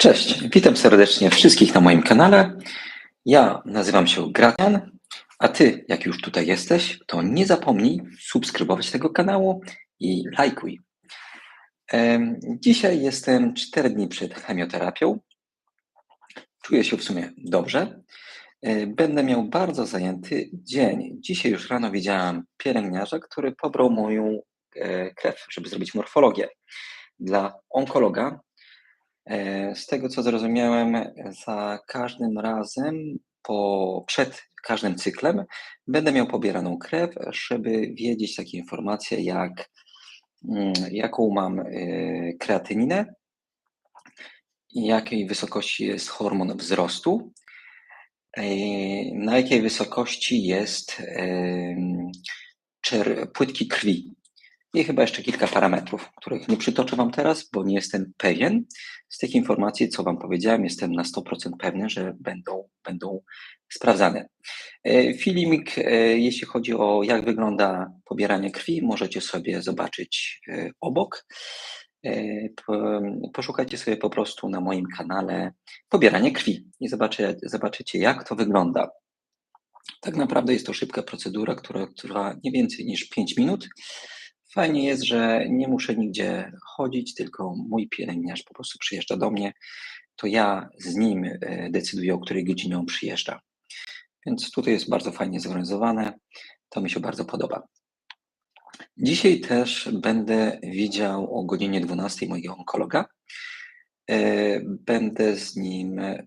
Cześć, witam serdecznie wszystkich na moim kanale. Ja nazywam się Gratian, a Ty, jak już tutaj jesteś, to nie zapomnij subskrybować tego kanału i lajkuj. Dzisiaj jestem 4 dni przed chemioterapią. Czuję się w sumie dobrze. E, Będę miał bardzo zajęty dzień. Dzisiaj już rano widziałam pielęgniarza, który pobrał moją e, krew, żeby zrobić morfologię. Dla onkologa Z tego co zrozumiałem, za każdym razem, po, przed każdym cyklem, będę miał pobieraną krew, żeby wiedzieć takie informacje, jak mm, jaką mam e, kreatyninę, jakiej wysokości jest hormon wzrostu, e, na jakiej wysokości jest płytki krwi. I chyba jeszcze kilka parametrów, których nie przytoczę Wam teraz, bo nie jestem pewien. Z tych informacji, co Wam powiedziałem, jestem na 100% pewny, że będą, będą sprawdzane. E, Filmik, e, jeśli chodzi o jak wygląda pobieranie krwi, możecie sobie zobaczyć e, obok. Po- Poszukajcie sobie po prostu na moim kanale pobieranie krwi i zobaczy, zobaczycie, jak to wygląda. Tak naprawdę jest to szybka procedura, która trwa nie więcej niż 5 minut. Fajnie jest, że nie muszę nigdzie chodzić, tylko mój pielęgniarz po prostu przyjeżdża do mnie, to ja z nim e, decyduję, o której godzinie on przyjeżdża. Więc tutaj jest bardzo fajnie zorganizowane, to mi się bardzo podoba. Dzisiaj też będę widział o godzinie 12 mojego onkologa. E, Będę z nim, e,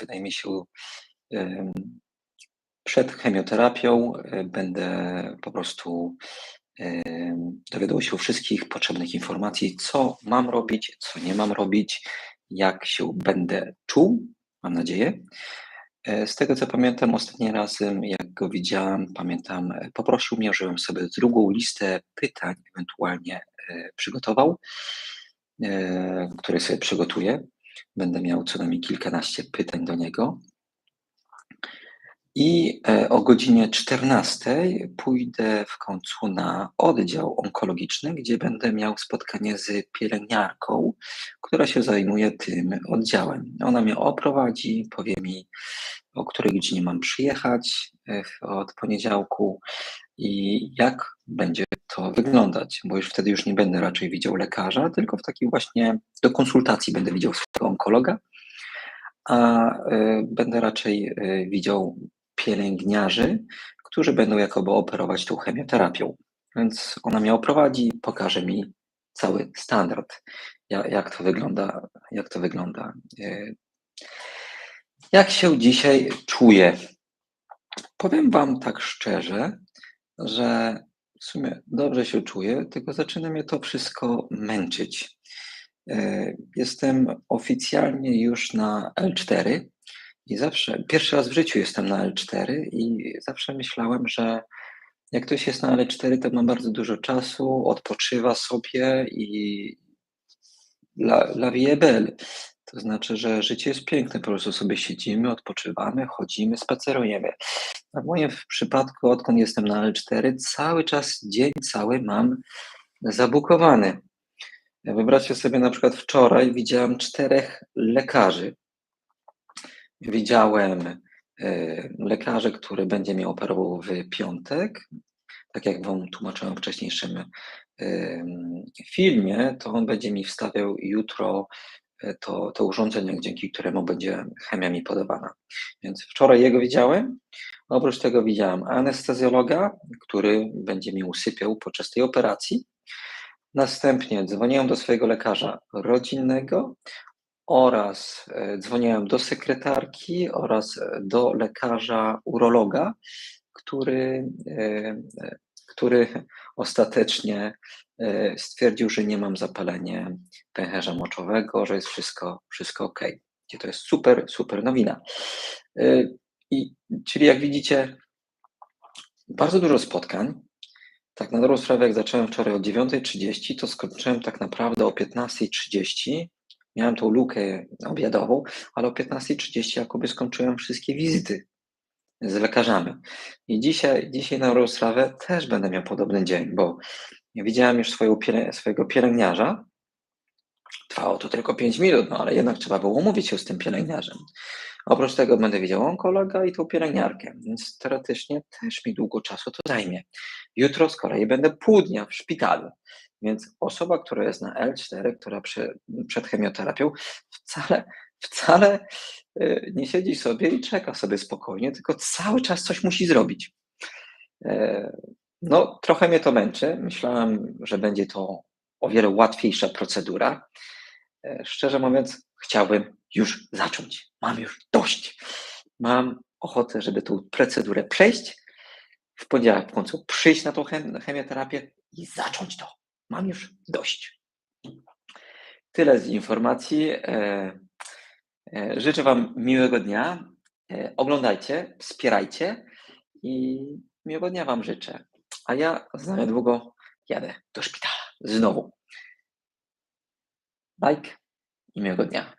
wydaje mi się, przed chemioterapią będę po prostu em, dowiadywał się wszystkich potrzebnych informacji, co mam robić, co nie mam robić, jak się będę czuł, mam nadzieję. E, Z tego co pamiętam, ostatnim razem, jak go widziałem, pamiętam, e, poprosił mnie, żebym sobie drugą listę pytań ewentualnie e, przygotował, które sobie przygotuję. Będę miał co najmniej kilkanaście pytań do niego. I e, o godzinie 14 pójdę w końcu na oddział onkologiczny, gdzie będę miał spotkanie z pielęgniarką, która się zajmuje tym oddziałem. Ona mnie oprowadzi, powie mi, o której godzinie mam przyjechać e, od poniedziałku i jak będzie to wyglądać, bo już wtedy już nie będę raczej widział lekarza, tylko w takiej właśnie do konsultacji będę widział swojego onkologa, a e, będę raczej widział pielęgniarzy, którzy będą jakoby operować tą chemioterapią. Więc ona mnie oprowadzi, pokaże mi cały standard, jak, to wygląda, jak to wygląda. E, Jak się dzisiaj czuję? Powiem Wam tak szczerze, że w sumie dobrze się czuję, tylko zaczyna mnie to wszystko męczyć. E, Jestem oficjalnie już na L4 i zawsze, pierwszy raz w życiu jestem na L4 i zawsze myślałem, że jak ktoś jest na L4, to ma bardzo dużo czasu, odpoczywa sobie i la, la vie belle. To znaczy, że życie jest piękne, po prostu sobie siedzimy, odpoczywamy, chodzimy, spacerujemy. A w moim przypadku, odkąd jestem na L4, cały czas, dzień cały mam zabukowany. Wyobraźcie sobie na przykład wczoraj widziałem czterech lekarzy. Widziałem e, lekarza, który będzie mnie operował w piątek. Tak jak Wam tłumaczyłem w wcześniejszym em, filmie, to on będzie mi wstawiał jutro e, to, to urządzenie, dzięki któremu będzie chemia mi podawana. Więc wczoraj jego widziałem. Oprócz tego widziałem anestezjologa, który będzie mi usypiał podczas tej operacji. Następnie dzwoniłem do swojego lekarza rodzinnego oraz e, dzwoniłem do sekretarki oraz e, do lekarza urologa, który, e, który ostatecznie stwierdził, że nie mam zapalenia pęcherza moczowego, że jest wszystko, wszystko ok. To jest super, super nowina. I, czyli jak widzicie, bardzo dużo spotkań. Tak na dobrą sprawę, jak zacząłem wczoraj o 9.30, to skończyłem tak naprawdę o 15.30. Miałem tą lukę obiadową, ale o 15.30 jakoby skończyłem wszystkie wizyty z lekarzami. I dzisiaj, dzisiaj na dobrą sprawę też będę miał podobny dzień, bo widziałem już swoją, pielę- swojego pielęgniarza Trwało to tylko 5 minut, no ale jednak trzeba było umówić się z tym pielęgniarzem. Oprócz tego będę widział onkologa i tą pielęgniarkę, więc teoretycznie też mi długo czasu to zajmie. Jutro z kolei będę pół dnia w szpitalu, więc osoba, która jest na L4, która przy, przed chemioterapią, wcale, wcale y, nie siedzi sobie i czeka sobie spokojnie, tylko cały czas coś musi zrobić. E, no, trochę mnie to męczy. Myślałem, że będzie to o wiele łatwiejsza procedura. E, szczerze mówiąc, chciałbym już zacząć. Mam już dość. Mam ochotę, żeby tą procedurę przejść, w poniedziałek w końcu przyjść na tą chemioterapię i zacząć to. Mam już dość. Tyle z informacji. E, e, życzę Wam miłego dnia. Oglądajcie, wspierajcie i miłego dnia Wam życzę. A ja za niedługo jadę do szpitala. Znowu. Like i miłego dnia.